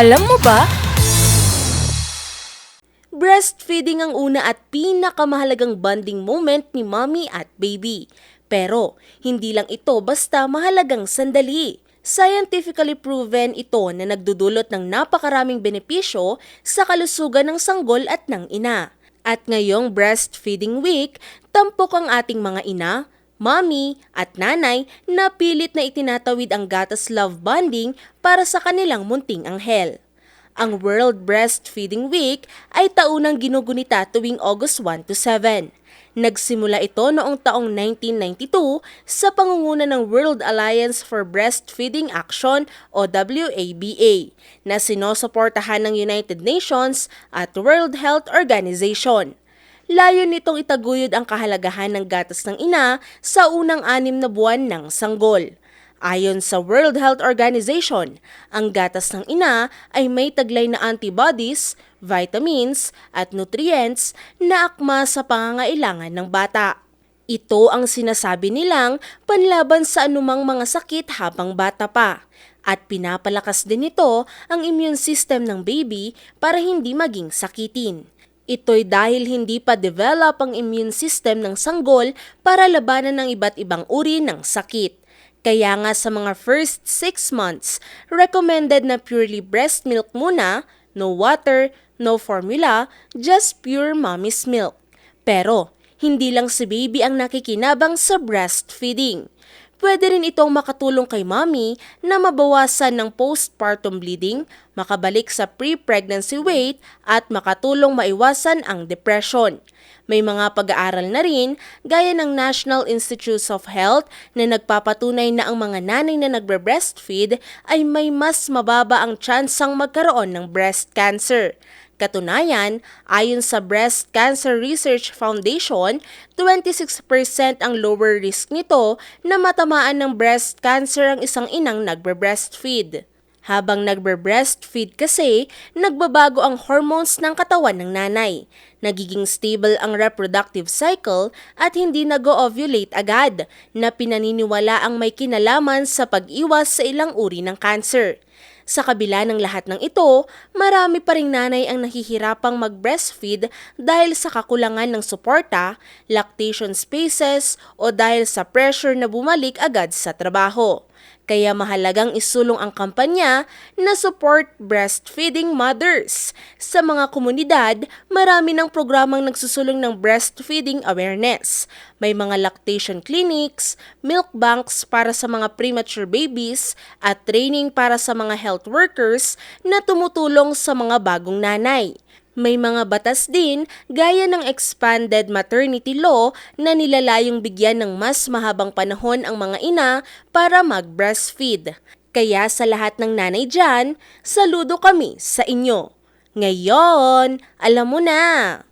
Alam mo ba? Breastfeeding ang una at pinakamahalagang bonding moment ni mommy at baby. Pero, hindi lang ito basta mahalagang sandali. Scientifically proven ito na nagdudulot ng napakaraming benepisyo sa kalusugan ng sanggol at ng ina. At ngayong breastfeeding week, tampok ang ating mga ina, mommy at nanay na pilit na itinatawid ang gatas love bonding para sa kanilang munting anghel. Ang World Breastfeeding Week ay taunang ginugunita tuwing August 1 to 7. Nagsimula ito noong taong 1992 sa pangunguna ng World Alliance for Breastfeeding Action o WABA na sinusuportahan ng United Nations at World Health Organization. Layo nitong itaguyod ang kahalagahan ng gatas ng ina sa unang anim na buwan ng sanggol. Ayon sa World Health Organization, ang gatas ng ina ay may taglay na antibodies, vitamins at nutrients na akma sa pangangailangan ng bata. Ito ang sinasabi nilang panlaban sa anumang mga sakit habang bata pa at pinapalakas din ito ang immune system ng baby para hindi maging sakitin. Ito'y dahil hindi pa develop ang immune system ng sanggol para labanan ng iba't ibang uri ng sakit. Kaya nga sa mga first 6 months, recommended na purely breast milk muna, no water, no formula, just pure mommy's milk. Pero, hindi lang si baby ang nakikinabang sa breastfeeding. Pwede rin itong makatulong kay mommy na mabawasan ng postpartum bleeding, makabalik sa pre-pregnancy weight at makatulong maiwasan ang depression. May mga pag-aaral na rin gaya ng National Institutes of Health na nagpapatunay na ang mga nanay na nagbre-breastfeed ay may mas mababa ang tsansang magkaroon ng breast cancer. Katunayan, ayon sa Breast Cancer Research Foundation, 26% ang lower risk nito na matamaan ng breast cancer ang isang inang nagbre-breastfeed. Habang nagbre-breastfeed kasi, nagbabago ang hormones ng katawan ng nanay. Nagiging stable ang reproductive cycle at hindi nag-ovulate agad, na pinaniniwala ang may kinalaman sa pag-iwas sa ilang uri ng cancer. Sa kabila ng lahat ng ito, marami pa ring nanay ang nahihirapang mag-breastfeed dahil sa kakulangan ng suporta, lactation spaces o dahil sa pressure na bumalik agad sa trabaho. Kaya mahalagang isulong ang kampanya na support breastfeeding mothers. Sa mga komunidad, marami ng programang nagsusulong ng breastfeeding awareness. May mga lactation clinics, milk banks para sa mga premature babies, at training para sa mga health workers na tumutulong sa mga bagong nanay. May mga batas din gaya ng expanded maternity law na nilalayong bigyan ng mas mahabang panahon ang mga ina para mag-breastfeed. Kaya sa lahat ng nanay dyan, saludo kami sa inyo. Ngayon, alam mo na!